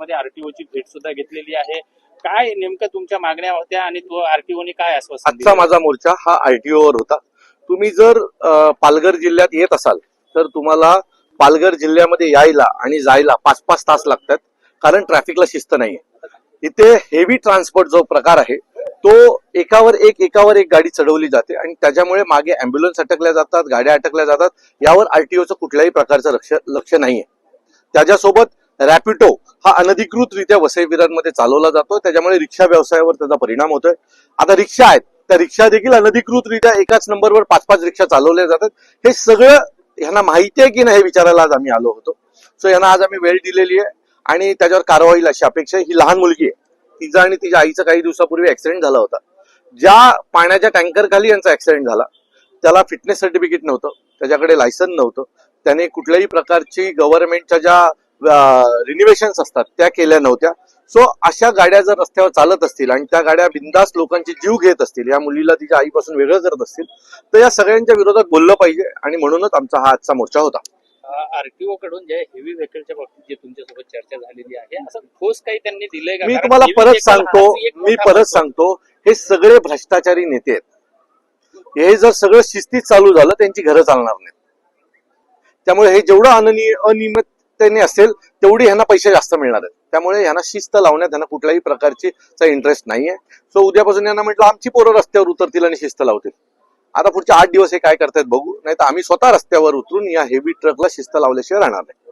मध्ये आरटीओची भेट सुद्धा घेतलेली आहे. काय नेमकं तुमच्या मागण्या होत्या आणि तो आरटीओने काय आश्वासन आजचा? माझा मोर्चा हा आरटीओ वर होता. तुम्ही जर पालघर जिल्ह्यात येत असाल तर तुम्हाला पालघर जिल्ह्यामध्ये यायला आणि जायला पाच पाच तास लागतात कारण ट्रॅफिकला शिस्त नाहीये. इथे हेवी ट्रान्सपोर्ट जो प्रकार आहे तो एकावर एक एकावर एक गाडी चढवली जाते आणि त्याच्यामुळे मागे अँब्युलन्स अटकल्या जातात गाड्या अटकल्या जातात. यावर आरटीओचं कुठल्याही प्रकारचं लक्ष लक्ष नाहीये. त्याच्यासोबत रॅपिडो हा अनधिकृतरित्या वसईविरांमध्ये चालवला जातो त्याच्यामुळे रिक्षा व्यवसायावर त्याचा परिणाम होतोय. आता रिक्षा आहेत. त्या रिक्षा देखील अनधिकृतरित्या एकाच नंबरवर पाच पाच रिक्षा चालवल्या जातात. हे सगळं ह्यांना माहिती आहे की नाही हे विचारायला आज आम्ही आलो होतो. सो यांना आज आम्ही वेळ दिलेली आहे. आणि त्याच्यावर कारवाई होईल अशी अपेक्षा आहे. ही लहान मुलगी आहे. तिचा आणि तिच्या आईचा काही दिवसापूर्वी ऍक्सिडेंट झाला होता. ज्या पाण्याच्या टँकर खाली यांचा ऍक्सिडेंट झाला त्याला फिटनेस सर्टिफिकेट नव्हतं. त्याच्याकडे लायसन नव्हतं. त्याने कुठल्याही प्रकारची गव्हर्नमेंटच्या ज्या रिनिव्हेशन असतात त्या केल्या नव्हत्या. सो अशा गाड्या जर रस्त्यावर चालत असतील आणि त्या गाड्या बिंदास लोकांची जीव घेत असतील या मुलीला तिच्या आईपासून वेगळं करत असतील तर या सगळ्यांच्या विरोधात बोललं पाहिजे आणि म्हणूनच आमचा हा आजचा मोर्चा होता. आरटीओ कडून जे हेवी व्हेकलच्या बाबतीत जे तुमच्यासोबत चर्चा झालेली आहे असं ठोस काही त्यांनी दिलंय का? मी तुम्हाला परत सांगतो मी परत सांगतो हे सगळे भ्रष्टाचारी नेते आहेत. हे जर सगळं शिस्तीत चालू झालं त्यांची घरं चालणार नाहीत. त्यामुळे हे जेवढं अननि अनियमिततेने असेल तेवढी ह्यांना पैसे जास्त मिळणार आहेत. त्यामुळे ह्यांना शिस्त लावण्यात ह्यांना कुठल्याही प्रकारची इंटरेस्ट नाहीये. सो उद्यापासून यांना म्हटलं आमची पोरं रस्त्यावर उतरतील आणि शिस्त लावतील. आता पुढचे आठ दिवस हे काय करतायत बघू. नाही तर आम्ही स्वतः रस्त्यावर उतरून या हेवी ट्रकला शिस्त लावल्याशिवाय राहणार नाही.